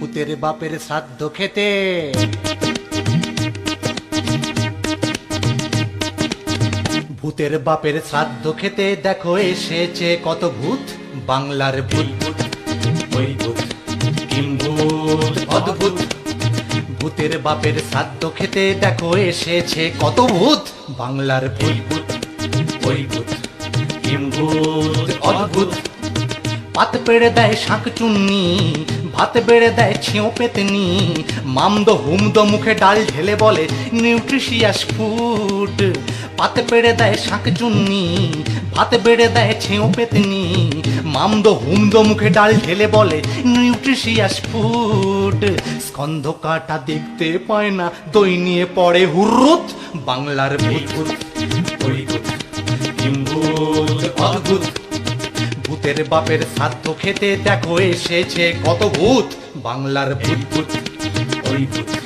ভূতের বাপের শ্রাদ্ধ খেতে। ভূতের বাপের শ্রাদ্ধ খেতে দেখো এসেছে কত ভূত, বাংলার ভূত। ভূত অদ্ভুত। ভূতের বাপের শ্রাদ্ধ খেতে দেখো এসেছে কত ভূত, বাংলার ভূত। ওই ভূত, অদ্ভুত। পাত পেড়ে দেয় শাঁক চুন্নি ভাত বেড়ে দেয় ছিঁও পেতনি মামদ হুমদ মুখে ডাল ঢেলে বলে নিউট্রিশিয়াস ফুড পাত পেড়ে দেয় শাঁক চুন্নি ভাত বেড়ে দেয় ছিঁও পেতনি মামদ হুমদ মুখে ডাল ঢেলে বলে নিউট্রিশিয়াস ফুড স্কন্ধ কাটা দেখতে পায় না দই নিয়ে পড়ে হুরুত বাংলার ভূত ভূত ভূত অদ্ভুত ভূতের বাপের সাধ্য খেতে দেখো এসেছে কত ভূত বাংলার ভূত ভূত ওই ভূত।